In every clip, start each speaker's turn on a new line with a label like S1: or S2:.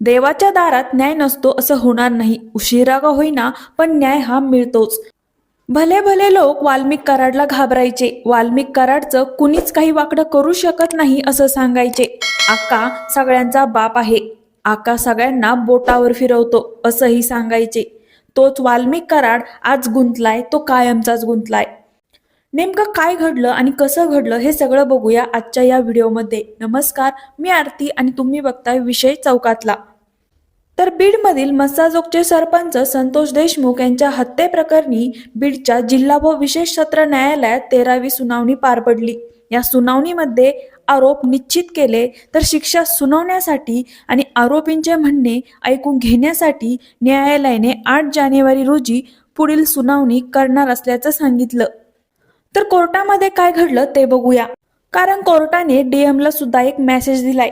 S1: देवाच्या दारात न्याय नसतो असं होणार नाही. उशिरा का होईना पण न्याय हा मिळतोच. भले भले लोक वाल्मिक कराडला घाबरायचे. वाल्मिक कराडचं कुणीच काही वाकडं करू शकत नाही असं सांगायचे. आका सगळ्यांचा बाप आहे. आका सगळ्यांना बोटावर फिरवतो असंही सांगायचे. तोच वाल्मिक कराड आज गुंतलाय तो कायमचाच गुंतलाय. नेमकं काय घडलं आणि कसं घडलं हे सगळं बघूया आजच्या या व्हिडिओमध्ये. नमस्कार मी आरती आणि तुम्ही बघताय विषय चौकातला. तर बीडमधील मस्साजोगचे सरपंच संतोष देशमुख यांच्या हत्येप्रकरणी बीडच्या जिल्हा व विशेष सत्र न्यायालयात तेरावी सुनावणी पार पडली. या सुनावणीमध्ये आरोप निश्चित केले तर शिक्षा सुनावण्यासाठी आणि आरोपींचे म्हणणे ऐकून घेण्यासाठी न्यायालयाने आठ जानेवारी रोजी पुढील सुनावणी करणार असल्याचं सांगितलं. तर कोर्टामध्ये काय घडलं ते बघूया. कारण कोर्टाने डीएमला सुद्धा एक मेसेज दिलाय.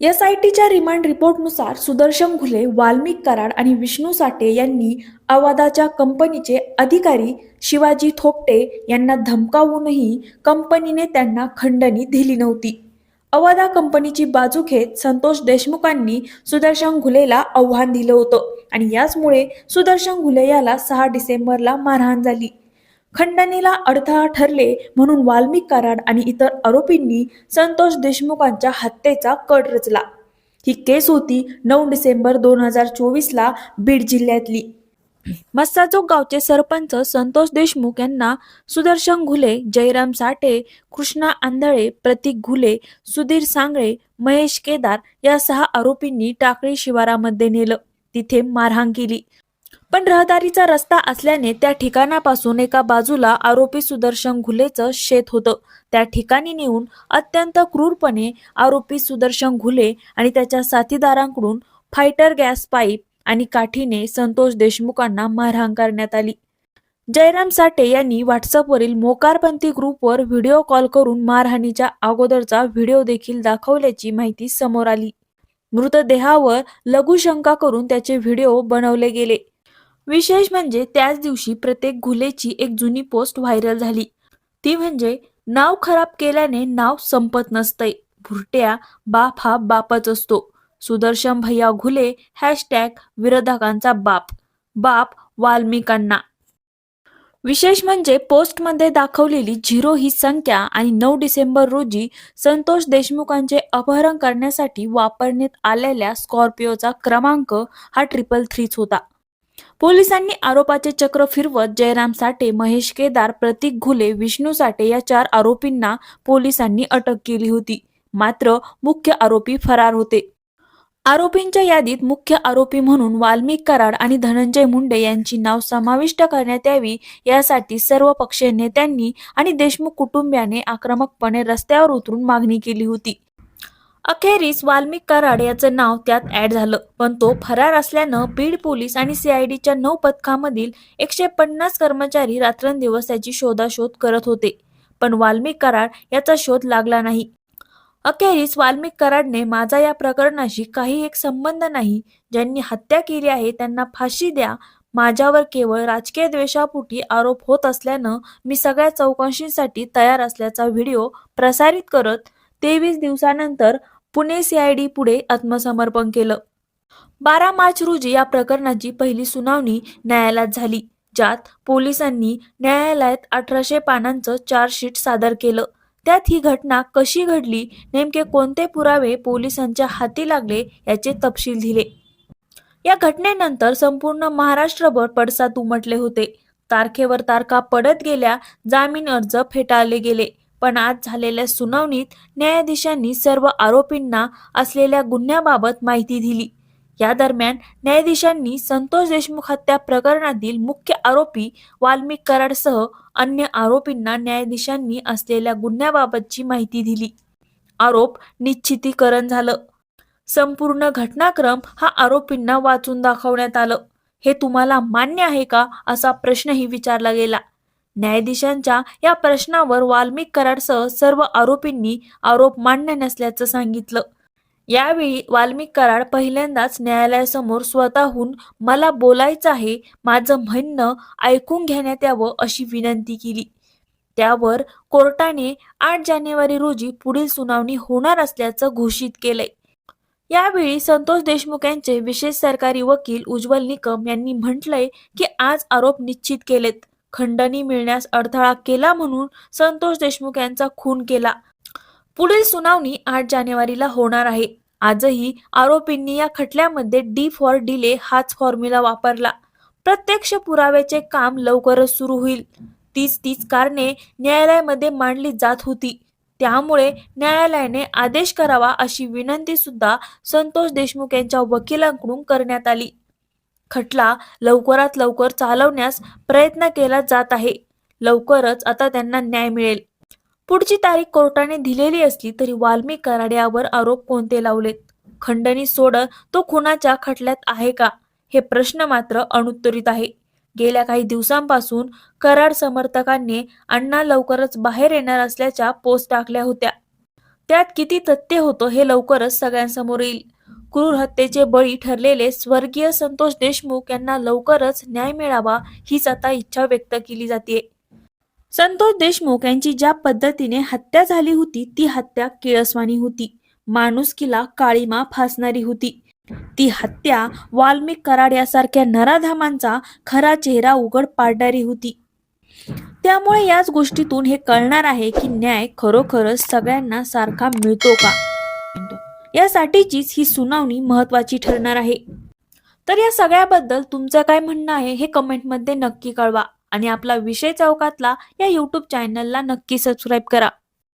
S1: एस आय टीच्या रिमांड रिपोर्टनुसार सुदर्शन घुले वाल्मिक कराड आणि विष्णू साठे यांनी अवादाच्या कंपनीचे अधिकारी शिवाजी थोपटे यांना धमकावूनही कंपनीने त्यांना खंडणी दिली नव्हती. अवादा कंपनीची बाजू घेत संतोष देशमुखांनी सुदर्शन घुलेला आव्हान दिलं होतं आणि याचमुळे सुदर्शन घुले याला सहा डिसेंबरला मारहाण झाली. खंडणीला अडथळा ठरले म्हणून वाल्मिक कराड आणि इतर आरोपींनी संतोष देशमुखांच्या हत्येचा कट रचला. ही केस होती नऊ डिसेंबर दोन हजार चोवीसला बीड जिल्ह्यातली. मस्साचोक गावचे सरपंच संतोष देशमुख यांना सुदर्शन घुले जयराम साठे कृष्णा आंधळे प्रतीक घुले सुधीर सांगळे महेश केदार या सहा आरोपींनी टाकळी शिवारामध्ये नेलं. तिथे मारहाण केली. पण रहदारीचा रस्ता असल्याने त्या ठिकाणापासून एका बाजूला आरोपी सुदर्शन घुलेचं शेत होतं. त्या ठिकाणी नेऊन अत्यंत क्रूरपणे आरोपी सुदर्शन घुले आणि त्याच्या साथीदारांकडून फायटर गॅस पाईप आणि काठीने संतोष देशमुखांना मारहाण करण्यात आली. जयराम साठे यांनी व्हॉट्सअपवरील मोकारपंथी ग्रुपवर व्हिडिओ कॉल करून मारहाणीच्या अगोदरचा व्हिडिओ देखील दाखवल्याची माहिती समोर आली. मृतदेहावर लघुशंका करून त्याचे व्हिडिओ बनवले गेले. विशेष म्हणजे त्याच दिवशी प्रत्येक घुलेची एक जुनी पोस्ट व्हायरल झाली. ती म्हणजे नाव खराब केल्याने नाव संपत नसतंय. भुरट्या बाप हा बापच असतो. सुदर्शन भैया घुले हॅशटॅग विरोधकांचा बाप. बाप वाल्मिकांना. विशेष म्हणजे पोस्टमध्ये दाखवलेली झिरो ही संख्या आणि नऊ डिसेंबर रोजी संतोष देशमुखांचे अपहरण करण्यासाठी वापरण्यात आलेल्या स्कॉर्पिओचा क्रमांक हा ट्रिपल थ्रीच होता. पोलिसांनी आरोपाचे चक्र फिरवत जयराम साठे महेश केदार प्रतीक घुले विष्णू साठे या चार आरोपींना पोलिसांनी अटक केली होती. मात्र मुख्य आरोपी फरार होते. आरोपींच्या यादीत मुख्य आरोपी म्हणून वाल्मिक कराड आणि धनंजय मुंडे यांची नाव समाविष्ट करण्यात यावी यासाठी सर्व पक्षीय नेत्यांनी आणि देशमुख कुटुंबियाने आक्रमकपणे रस्त्यावर उतरून मागणी केली होती. अखेरीस वाल्मिक कराड याचं नाव त्यात ऍड झालं. पण तो फरार असल्यानं बीड पोलीस आणि सीआयडीच्या नऊ पथकामधील एकशे पन्नास कर्मचारी रात्रंदिवस त्याची शोधाशोध करत होते. पण वाल्मिक कराड याचा शोध लागला नाही. अखेरीस वाल्मिक कराडने माझा या प्रकरणाशी काही एक संबंध नाही. ज्यांनी हत्या केली आहे त्यांना फाशी द्या. माझ्यावर केवळ राजकीय द्वेषापोटी आरोप होत असल्यानं मी सगळ्या चौकशीसाठी तयार असल्याचा व्हिडिओ प्रसारित करत तेवीस दिवसानंतर पुणे सीआयडी पुढे आत्मसमर्पण केलं. बारा मार्च रोजी या प्रकरणाची पहिली सुनावणी न्यायालयात झाली ज्यात पोलिसांनी न्यायालयात अठराशे पानांचं चार्जशीट सादर केलं. त्यात ही घटना कशी घडली नेमके कोणते पुरावे पोलिसांच्या हाती लागले याचे तपशील दिले. या घटनेनंतर संपूर्ण महाराष्ट्रभर पडसाद उमटले होते. तारखेवर तारखा पडत गेल्या जामीन अर्ज फेटाळले गेले. पण आज झालेल्या सुनावणीत न्यायाधीशांनी सर्व आरोपींना असलेल्या गुन्ह्याबाबत माहिती दिली. या दरम्यान न्यायाधीशांनी संतोष देशमुख हत्या प्रकरणातील मुख्य आरोपी वाल्मिक कराडसह अन्य आरोपींना न्यायाधीशांनी असलेल्या गुन्ह्याबाबतची माहिती दिली. आरोप निश्चितीकरण झालं. संपूर्ण घटनाक्रम हा आरोपींना वाचून दाखवण्यात आलं. हे तुम्हाला मान्य आहे का? असा प्रश्नही विचारला गेला. न्यायाधीशांच्या या प्रश्नावर वाल्मिक कराडसह सर्व आरोपींनी आरोप मान्य नसल्याचं सांगितलं. यावेळी वाल्मिक कराड पहिल्यांदाच न्यायालयासमोर स्वतःहून मला बोलायचं आहे माझं म्हणणं ऐकून घेण्यात यावं अशी विनंती केली. त्यावर कोर्टाने आठ जानेवारी रोजी पुढील सुनावणी होणार असल्याचं घोषित केलंय. यावेळी संतोष देशमुख यांचे विशेष सरकारी वकील उज्ज्वल निकम यांनी म्हटलंय की आज आरोप निश्चित केलेत. खंडणी मिळण्यास अडथळा केला म्हणून संतोष देशमुख यांचा खून केला. पुढील सुनावणी आठ जानेवारीला होणार आहे. आजही आरोपींनी या खटल्यामध्ये डी फॉर डिले हाच फॉर्म्युला वापरला. प्रत्यक्ष पुराव्याचे काम लवकरच सुरू होईल. तीच तीच कारणे न्यायालयामध्ये मांडली जात होती. त्यामुळे न्यायालयाने आदेश करावा अशी विनंती सुद्धा संतोष देशमुख यांच्या वकिलांकडून करण्यात आली. खटला लवकरात लवकर चालवण्यास प्रयत्न केला जात आहे. लवकरच आता त्यांना न्याय मिळेल. पुढची तारीख कोर्टाने दिलेली असली तरी वाल्मिक कराड्यावर आरोप कोणते लावलेत? खंडणी सोड तो खुनाच्या खटल्यात आहे का? हे प्रश्न मात्र अनुत्तरित आहे. गेल्या काही दिवसांपासून कराड समर्थकांनी अण्णा लवकरच बाहेर येणार असल्याच्या पोस्ट टाकल्या होत्या. त्यात किती तथ्य होतं हे लवकरच सगळ्यांसमोर येईल. क्रूर हत्येचे बळी ठरलेले स्वर्गीय संतोष देशमुख यांना लवकरच न्याय मिळावा हीच आता इच्छा व्यक्त केली जाते. संतोष देशमुख यांची ज्या पद्धतीने हत्या झाली होती ती हत्या किळसवाणी होती. माणुसकीला काळीमा फासणारी होती. ती हत्या वाल्मिक कराड यासारख्या नराधामांचा खरा चेहरा उघड पाडणारी होती. त्यामुळे याच गोष्टीतून हे कळणार आहे की न्याय खरोखरच सगळ्यांना सारखा मिळतो का? यासाठीचीच ही सुनावणी महत्वाची ठरणार आहे. तर या सगळ्याबद्दल तुमचं काय म्हणणं आहे हे कमेंटमध्ये नक्की कळवा आणि आपला विषय चौकातला या यूट्यूब चॅनलला नक्की सबस्क्राईब करा.